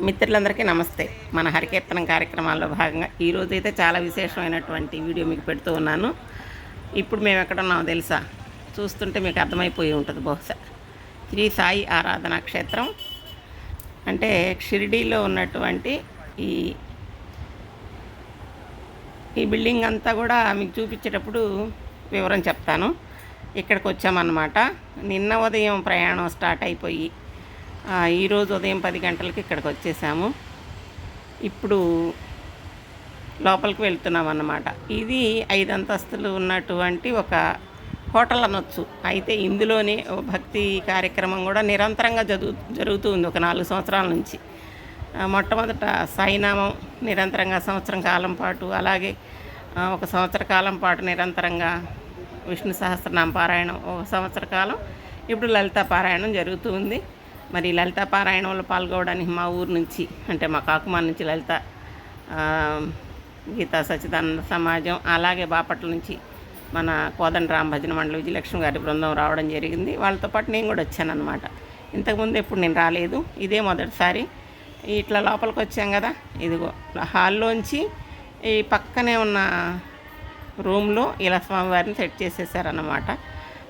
మిత్రులందరికీ నమస్తే. మన హరికీర్తనం కార్యక్రమాల్లో భాగంగా ఈరోజు అయితే చాలా విశేషమైనటువంటి వీడియో మీకు పెడుతూ ఉన్నాను. ఇప్పుడు మేము ఎక్కడ ఉన్నామో తెలుసా? చూస్తుంటే మీకు అర్థమైపోయి ఉంటుంది బహుశా. శ్రీ సాయి ఆరాధనా క్షేత్రం. అంటే షిరిడీలో ఉన్నటువంటి ఈ ఈ బిల్డింగ్ అంతా కూడా మీకు చూపించేటప్పుడు వివరం చెప్తాను. ఇక్కడికి వచ్చామన్నమాట. నిన్న ఉదయం ప్రయాణం స్టార్ట్ అయిపోయి ఈరోజు ఉదయం పది గంటలకి ఇక్కడికి వచ్చేసాము. ఇప్పుడు లోపలికి వెళ్తున్నాం అన్నమాట. ఇది ఐదు అంతస్తులు ఉన్నటువంటి ఒక హోటల్ అనొచ్చు. అయితే ఇందులోనే భక్తి కార్యక్రమం కూడా నిరంతరంగా జరుగు జరుగుతూ ఉంది ఒక నాలుగు సంవత్సరాల నుంచి. మొట్టమొదట సాయినామం నిరంతరంగా సంవత్సరం కాలం పాటు అలాగే ఒక సంవత్సర కాలం పాటు నిరంతరంగా విష్ణు సహస్రనామ పారాయణం ఒక సంవత్సర కాలం ఇప్పుడు లలిత పారాయణం జరుగుతూ ఉంది మరి లలిత పారాయణంలో పాల్గొనడానికి మా ఊరు నుంచి అంటే మా కాకుమార్ నుంచి లలిత గీతా సచిదానంద సమాజం అలాగే బాపట్ల నుంచి మన కోదండ రామ భజన మండలి విజయలక్ష్మి గారి బృందం రావడం జరిగింది. వాళ్ళతో పాటు నేను కూడా వచ్చానమాట ఇంతకుముందు ఎప్పుడు నేను రాలేదు. ఇదే మొదటిసారి. ఇట్లా లోపలికి వచ్చాం కదా. ఇదిగో హాల్లోంచి ఈ పక్కనే ఉన్న రూమ్లో ఇలా స్వామివారిని సెట్ చేసేసారన్నమాట.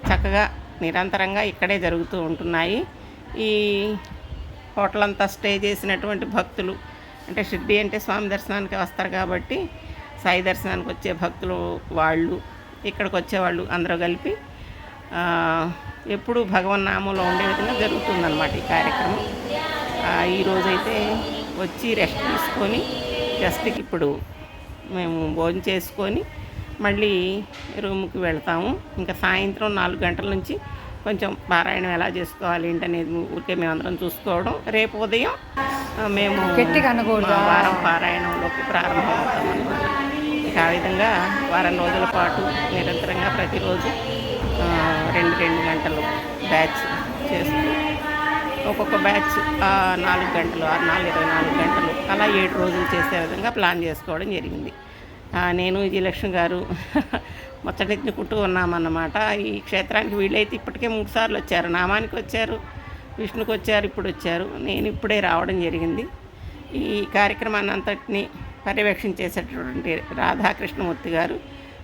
చక్కగా నిరంతరంగా ఇక్కడే జరుగుతూ ఉంటున్నాయి. ఈ హోటల్ అంతా స్టే చేసినటువంటి భక్తులు. అంటే షిర్డీ అంటే స్వామి దర్శనానికి వస్తారు కాబట్టి సాయి దర్శనానికి వచ్చే భక్తులు వాళ్ళు ఇక్కడికి వచ్చేవాళ్ళు అందరూ కలిపి ఎప్పుడూ భగవన్ నామంలో ఉండే విధంగా జరుగుతుందన్నమాట ఈ కార్యక్రమం. ఈరోజైతే వచ్చి రెస్ట్ తీసుకొని జస్ట్కి ఇప్పుడు మేము భోజనం చేసుకొని మళ్ళీ రూమ్కి వెళ్తాము. ఇంకా సాయంత్రం నాలుగు గంటల నుంచి కొంచెం పారాయణం ఎలా చేసుకోవాలి ఏంటనేది ఊరికే మేమందరం చూసుకోవడం. రేపు ఉదయం మేము వారం పారాయణంలోకి ప్రారంభం అవుతామన్నమాట ఆ విధంగా వారం రోజుల పాటు నిరంతరంగా ప్రతిరోజు రెండు రెండు గంటలు బ్యాచ్ చేస్తూ ఒక్కొక్క బ్యాచ్ నాలుగు గంటలు ఆరు నాలుగు ఇరవై నాలుగు గంటలు అలా ఏడు రోజులు చేసే విధంగా ప్లాన్ చేసుకోవడం జరిగింది. నేను విజయలక్ష్మి గారు ముచ్చటెత్తుకుంటూ ఉన్నామన్నమాట. ఈ క్షేత్రానికి వీళ్ళైతే ఇప్పటికే మూడు సార్లు వచ్చారు. నామానికి వచ్చారు విష్ణుకి వచ్చారు ఇప్పుడు వచ్చారు. నేను ఇప్పుడే రావడం జరిగింది. ఈ కార్యక్రమాన్ని అంతటిని పర్యవేక్షించేసేటటువంటి రాధాకృష్ణమూర్తి గారు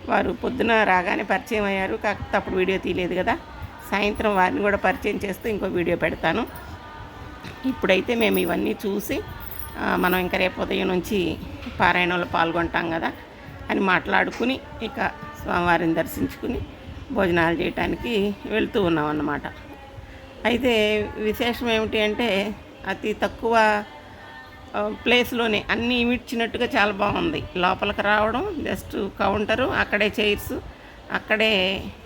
వారు పొద్దున రాగానే పరిచయం అయ్యారు. కాకపోతే అప్పుడు వీడియో తీయలేదు కదా. సాయంత్రం వారిని కూడా పరిచయం చేస్తూ ఇంకో వీడియో పెడతాను. ఇప్పుడైతే మేము ఇవన్నీ చూసి మనం ఇంకా రేపు ఉదయం నుంచి పారాయణంలో పాల్గొంటాం కదా. అని మాట్లాడుకుని ఇక స్వామివారిని దర్శించుకుని భోజనాలు చేయటానికి వెళ్తూ ఉన్నాం అన్నమాట అయితే విశేషం ఏమిటి అంటే అతి తక్కువ ప్లేస్లోనే అన్నీ ఇమిడ్చినట్టుగా చాలా బాగుంది. లోపలికి రావడం జస్ట్ కౌంటరు అక్కడే చైర్స్ అక్కడే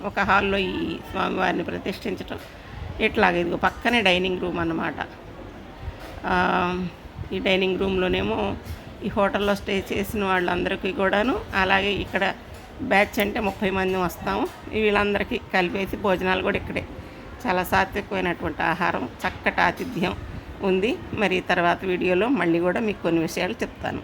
ఒక హాల్లో ఈ స్వామివారిని ప్రతిష్ఠించడం ఇట్లాగ ఇదిగో పక్కనే డైనింగ్ రూమ్ అన్నమాట. ఈ డైనింగ్ రూమ్లోనేమో ఈ హోటల్లో స్టే చేసిన వాళ్ళందరికీ కూడాను. అలాగే ఇక్కడ బ్యాచ్ అంటే ముప్పై మంది వస్తాము. వీళ్ళందరికీ కలిపేసి భోజనాలు కూడా ఇక్కడే. చాలా సాత్వికమైనటువంటి ఆహారం చక్కటి ఆతిథ్యం ఉంది. మరి తర్వాత వీడియోలో మళ్ళీ కూడా మీకు కొన్ని విషయాలు చెప్తాను.